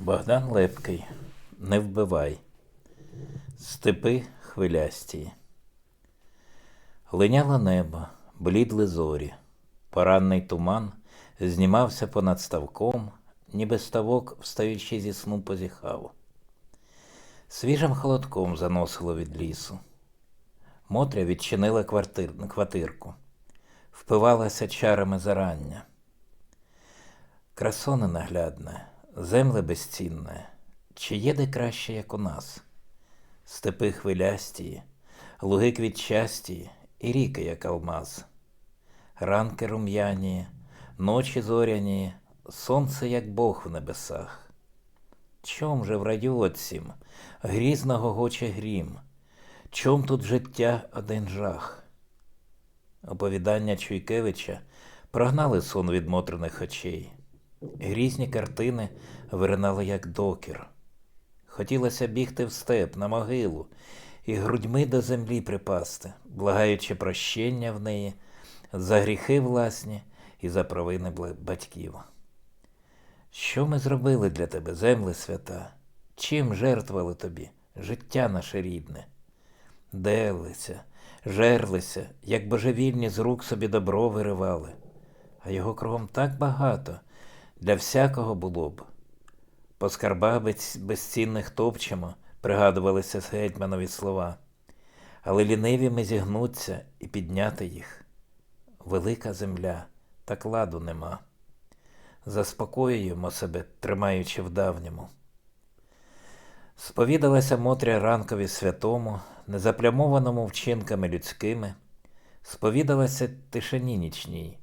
Богдан Лепкий, не вбивай. Степи хвилясті. Линяло небо, блідли зорі. Поранний туман знімався понад ставком, ніби ставок, встаючи зі сну, позіхав. Свіжим холодком заносило від лісу. Мотря відчинила квартир, квартирку, впивалася чарами зарання. Красоне наглядне, земле безцінне, чи є де краще, як у нас? Степи хвилясті, луги квітчасті і ріки, як алмаз. Ранки рум'яні, ночі зоряні, сонце, як Бог в небесах. Чом же в раю отсім, грізно гогоче грім, чом тут життя один жах? Оповідання Чуйкевича прогнали сон від мотрених очей. Грізні картини виринали, як докір. Хотілося бігти в степ на могилу і грудьми до землі припасти, благаючи прощення в неї за гріхи власні і за провини батьків. Що ми зробили для тебе, земле свята? Чим жертвували тобі життя наше рідне? Делися, жерлися, як божевільні з рук собі добро виривали, а його кругом так багато, для всякого було б. По скарбах безцінних топчемо, пригадувалися з гетьманові слова, але ліниві ми зігнуться і підняти їх. Велика земля, так ладу нема. Заспокоюємо себе, тримаючи в давньому. Сповідалася Мотря ранкові святому, незаплямованому вчинками людськими, сповідалася тишині нічній,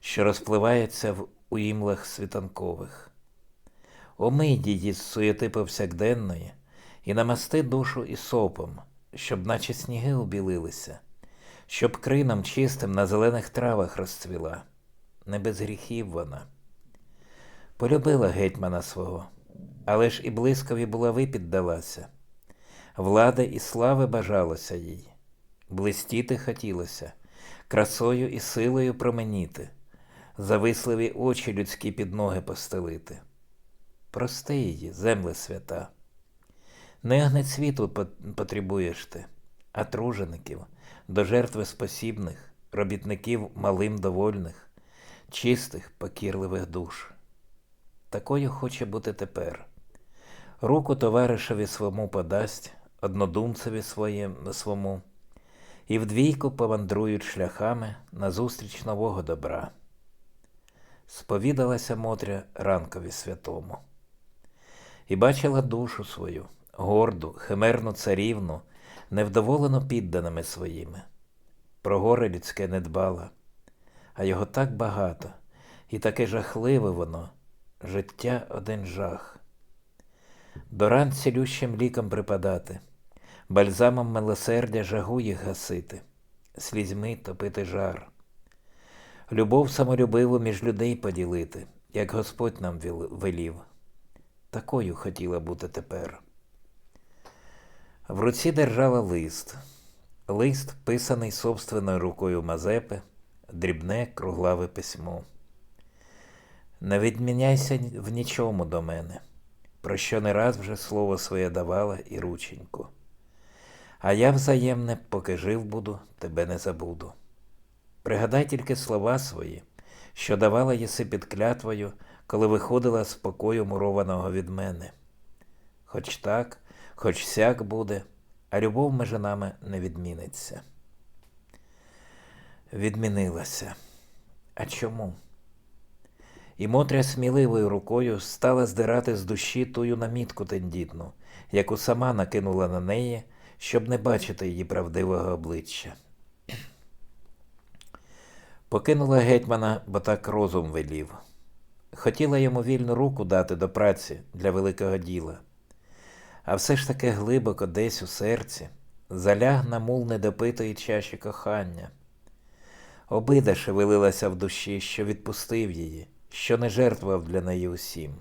що розпливається в уімлах світанкових. Омий її з суєти повсякденної і намасти душу ісопом, щоб наче сніги убілилися, щоб крином чистим на зелених травах розцвіла. Не без гріхів вона. Полюбила гетьмана свого, але ж і блискові булави піддалася. Влади і слави бажалося їй, блистіти хотілося, красою і силою променіти, зависливі очі людські під ноги постелити. Прости її, земле свята. Не огнець світу потребуєш ти, а тружеників, до жертви спосібних, робітників малим довольних, чистих, покірливих душ. Такою хоче бути тепер. Руку товаришеві свому подасть, однодумцеві своєм, свому, і вдвійку помандрують шляхами назустріч нового добра. Сповідалася Мотря ранкові святому. І бачила душу свою, горду, химерну царівну, невдоволену підданими своїми. Про горе людське не дбала, а його так багато, і таке жахливе воно, життя один жах. До ран цілющим лікам припадати, бальзамом милосердя жагу їх гасити, слізьми топити жар. Любов самолюбиву між людей поділити, як Господь нам велів. Такою хотіла бути тепер. В руці держала лист. Лист, писаний собственною рукою Мазепи, дрібне круглаве письмо. Не відміняйся в нічому до мене, про що не раз вже слово своє давала і рученьку. А я взаємне, поки жив буду, тебе не забуду. Пригадай тільки слова свої, що давала єси під клятвою, коли виходила з покою мурованого від мене. Хоч так, хоч сяк буде, а любов між нами не відміниться. Відмінилася. А чому? І Мотря сміливою рукою стала здирати з душі тую намітку тендітну, яку сама накинула на неї, щоб не бачити її правдивого обличчя. Покинула гетьмана, бо так розум велів. Хотіла йому вільну руку дати до праці для великого діла. А все ж таки глибоко десь у серці заляг на мул недопитої чаші кохання. Обида шевелилася в душі, що відпустив її, що не жертвував для неї усім.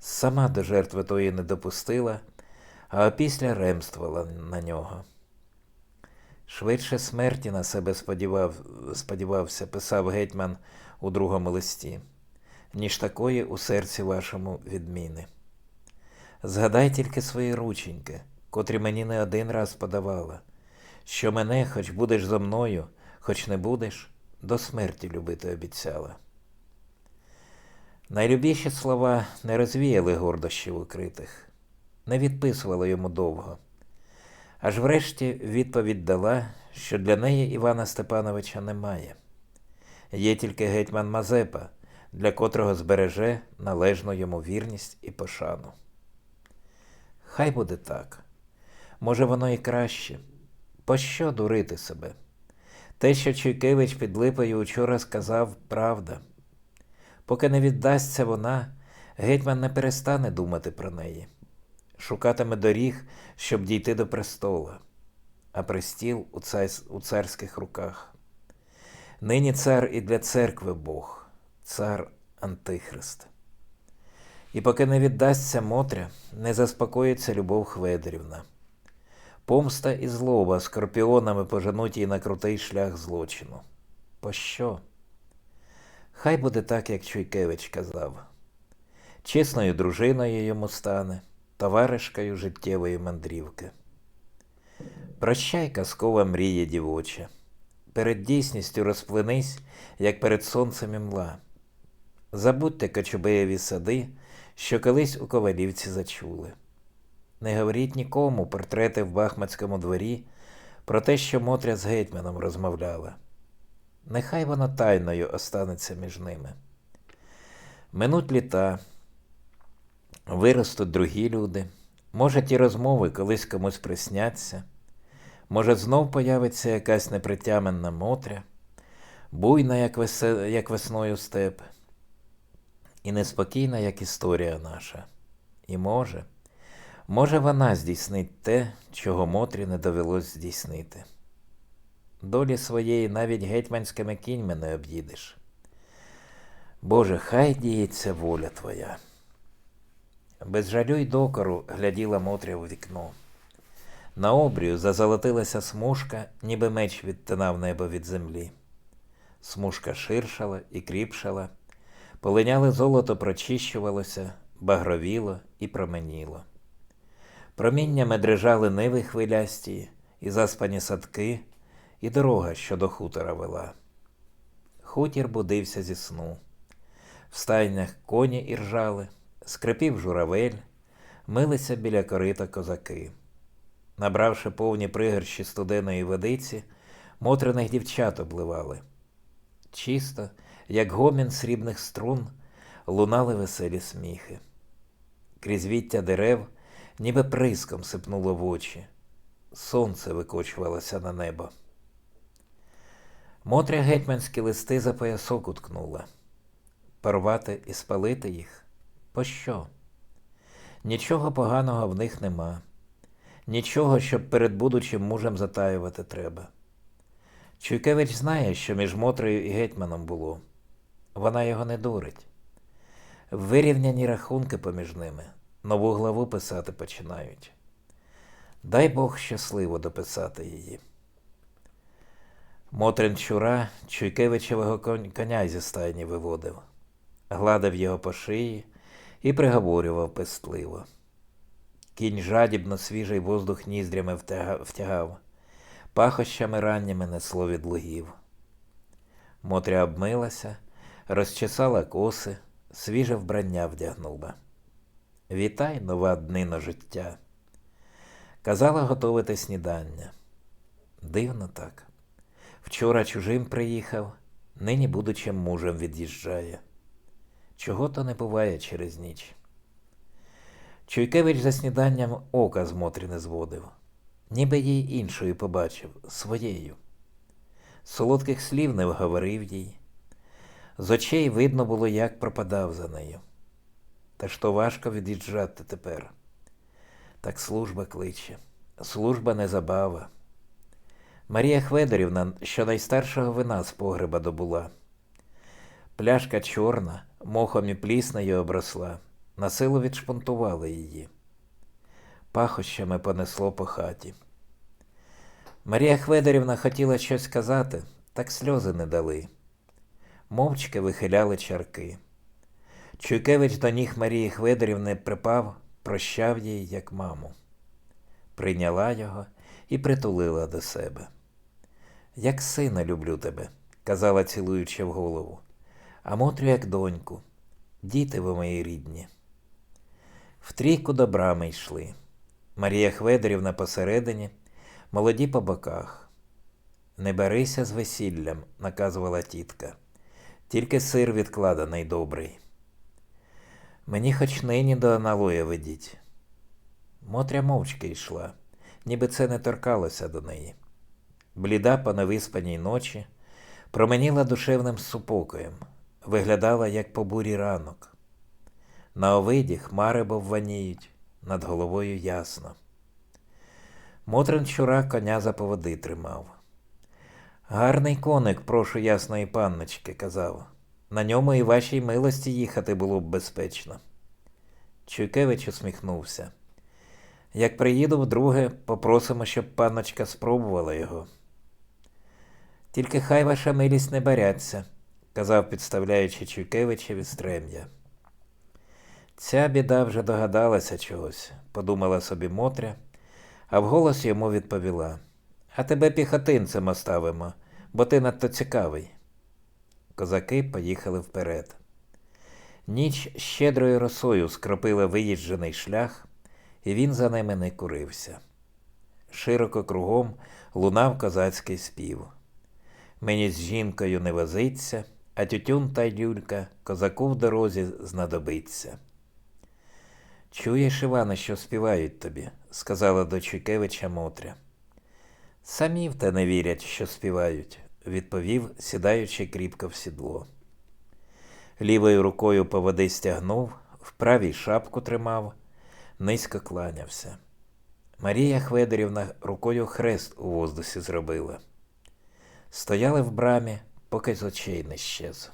Сама до жертви тої не допустила, а опісля ремствувала на нього. Швидше смерті на себе сподівав, сподівався, писав гетьман у другому листі, ніж такої у серці вашому відміни. Згадай тільки свої рученьки, котрі мені не один раз подавала, що мене, хоч будеш зо мною, хоч не будеш, до смерті любити обіцяла. Найлюбіші слова не розвіяли гордощів укритих, не відписували йому довго. Аж врешті відповідь дала, що для неї Івана Степановича немає. Є тільки гетьман Мазепа, для котрого збереже належну йому вірність і пошану. Хай буде так. Може, воно і краще. Пощо дурити себе? Те, що Чуйкевич під липою учора сказав, правда. Поки не віддасться вона, гетьман не перестане думати про неї, шукатиме доріг, щоб дійти до престола, а престіл у, царсь- у царських руках. Нині цар і для церкви Бог, цар Антихрист. І поки не віддасться Мотря, не заспокоїться Любов Хведерівна. Помста і злоба скорпіонами поженуть її на крутий шлях злочину. Пощо? Хай буде так, як Чуйкевич казав. Чесною дружиною йому стане, товаришкою життєвої мандрівки. Прощай, казкова мрія дівоча. Перед дійсністю розплинись, як перед сонцем імла. Забудьте кочубеєві сади, що колись у ковалівці зачули. Не говоріть нікому портрети в Бахмацькому дворі про те, що Мотря з гетьманом розмовляла. Нехай воно тайною останеться між ними. Минуть літа, виростуть другі люди. Може, ті розмови колись комусь присняться. Може, знов появиться якась непритяменна Мотря, буйна, як, весе... як весною степ, і неспокійна, як історія наша. І може, може, вона здійснить те, чого Мотрі не довелось здійснити. Долі своєї навіть гетьманськими кіньми не об'їдеш. Боже, хай діється воля твоя. Без жалю й докору гляділа Мотря у вікно. На обрію зазолотилася смужка, ніби меч відтинав небо від землі. Смужка ширшала і кріпшала, полиняли золото прочищувалося, багровіло і променіло. Проміннями дрижали ниви хвилясті, і заспані садки, і дорога, що до хутора вела. Хутір будився зі сну. В стайнях коні іржали, скрипів журавель, милися біля корита козаки. Набравши повні пригорщі студеної водиці, мотриних дівчат обливали. Чисто, як гомін срібних струн, лунали веселі сміхи. Крізь віття дерев, ніби приском сипнуло в очі. Сонце викочувалося на небо. Мотря гетьманські листи за поясок уткнула. Порвати і спалити їх? Пощо? Нічого поганого в них нема. Нічого, щоб перед будучим мужем затаювати треба. Чуйкевич знає, що між Мотрею і гетьманом було. Вона його не дурить. Вирівняні рахунки поміж ними, нову главу писати починають. Дай Бог щасливо дописати її. Мотрин Чура Чуйкевичевого коня зі стайні виводив, гладив його по шиї і приговорював пестливо. Кінь жадібно свіжий воздух ніздрями втягав, пахощами ранніми несло від лугів. Мотря обмилася, розчесала коси, свіже вбрання вдягнула. Вітай, нова днино життя. Казала готовити снідання. Дивно так. Вчора чужим приїхав, нині будучим мужем від'їжджає. Чого то не буває через ніч. Чуйкевич за сніданням ока з Мотрі не зводив, ніби їй іншою побачив, своєю. Солодких слів не вговорив їй. З очей видно було, як пропадав за нею. Та ж то важко від'їжджати тепер. Так служба кличе, служба не забава. Марія Хведорівна, що найстаршого вина з погреба добула. Пляшка чорна, мохом і пліснею обросла, на силу відшпунтували її. Пахощами понесло по хаті. Марія Хведорівна хотіла щось сказати, так сльози не дали. Мовчки вихиляли чарки. Чуйкевич до ніг Марії Хведорівни припав, прощав їй, як маму. Прийняла його і притулила до себе. Як сина люблю тебе, казала, цілуючи в голову, а Мотрю як доньку, діти ви мої рідні. В трійку до брами йшли. Марія Хведорівна посередині, молоді по боках. Не берися з весіллям, наказувала тітка. Тільки сир відкладений добрий. Мені хоч нині до аналоя ведіть. Мотря мовчки йшла, ніби це не торкалося до неї. Бліда по невиспаній ночі променіла душевним супокоєм, виглядала, як по бурі ранок. На овиді хмари бовваніють, над головою ясно. Мотрин щура коня за поводи тримав. Гарний коник, прошу ясної панночки, казав. На ньому і вашій милості їхати було б безпечно. Чуйкевич усміхнувся. Як приїду вдруге, попросимо, щоб панночка спробувала його. Тільки хай ваша милість не баряться, казав, підставляючи Чуйкевичеві стрем'я. Ця біда вже догадалася чогось, подумала собі Мотря, а вголос йому відповіла. А тебе піхотинцем оставимо, бо ти надто цікавий. Козаки поїхали вперед. Ніч щедрою росою скропила виїжджений шлях, і він за ними не курився. Широко кругом лунав козацький спів. Мені з жінкою не возиться, а тютюн та люлька козаку в дорозі знадобиться. Чуєш, Іване, що співають тобі, сказала до Чуйкевича Мотря. Самі в те не вірять, що співають, відповів, сідаючи кріпко в сідло. Лівою рукою по води стягнув, в правій шапку тримав, низько кланявся. Марія Хведорівна рукою хрест у воздусі зробила. Стояли в брамі, поки з очей не щез.